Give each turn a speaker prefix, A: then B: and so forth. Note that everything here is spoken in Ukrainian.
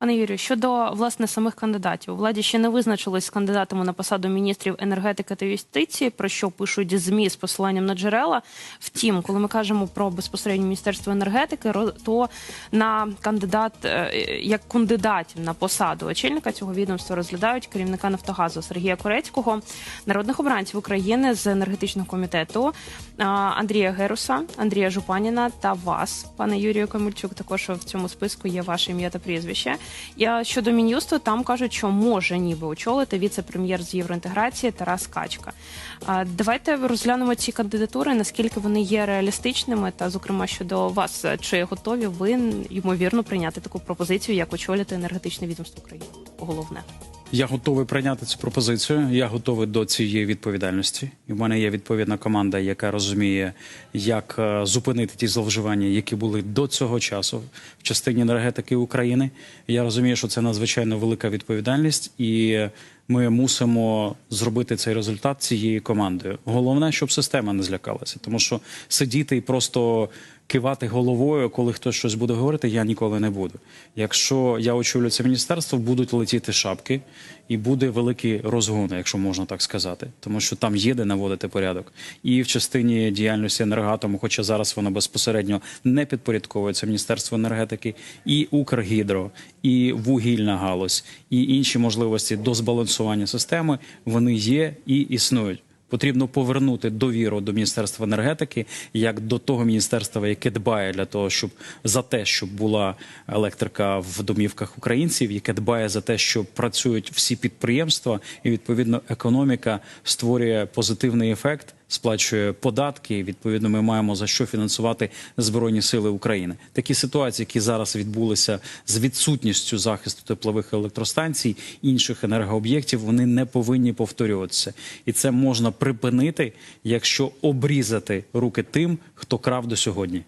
A: Пане Юрію, щодо власне самих кандидатів, у владі ще не визначились з кандидатами на посаду міністрів енергетики та юстиції, про що пишуть змі з посиланням на джерела. Втім, коли ми кажемо про безпосередньо міністерство енергетики, то на кандидат е, як кандидатів на посаду очільника цього відомства розглядають керівника Нафтогазу Сергія Корецького, народних обранців України з енергетичного комітету Андрія Геруса, Андрія Жупаніна та вас, пане Юрію Камельчук. Також в цьому списку є ваше ім'я та прізвище. Я щодо мін'юсту, там кажуть, що може ніби очолити віце-прем'єр з євроінтеграції Тарас Качка. Давайте розглянемо ці кандидатури, наскільки вони є реалістичними, та зокрема щодо вас, чи готові ви ймовірно прийняти таку пропозицію, як очолити енергетичне відомство України? Головне.
B: Я готовий прийняти цю пропозицію. Я готовий до цієї відповідальності. І в мене є відповідна команда, яка розуміє, як е, зупинити ті зловживання, які були до цього часу в частині енергетики України. Я розумію, що це надзвичайно велика відповідальність, і ми мусимо зробити цей результат цією командою. Головне, щоб система не злякалася, тому що сидіти і просто кивати головою, коли хтось щось буде говорити, я ніколи не буду. Якщо я очолю це міністерство, будуть летіти шапки і буде великий розгон, якщо можна так сказати, тому що там є де наводити порядок. І в частині діяльності енергатому, хоча зараз воно безпосередньо не підпорядковується Міністерство енергетики, і Укргідро, і вугільна галузь, і інші можливості до збалансування системи, вони є і існують. Потрібно повернути довіру до міністерства енергетики як до того міністерства, яке дбає для того, щоб за те, щоб була електрика в домівках українців, яке дбає за те, що працюють всі підприємства, і відповідно економіка створює позитивний ефект. Сплачує податки, і, відповідно, ми маємо за що фінансувати збройні сили України. Такі ситуації, які зараз відбулися з відсутністю захисту теплових електростанцій інших енергооб'єктів, вони не повинні повторюватися, і це можна припинити, якщо обрізати руки тим, хто крав до сьогодні.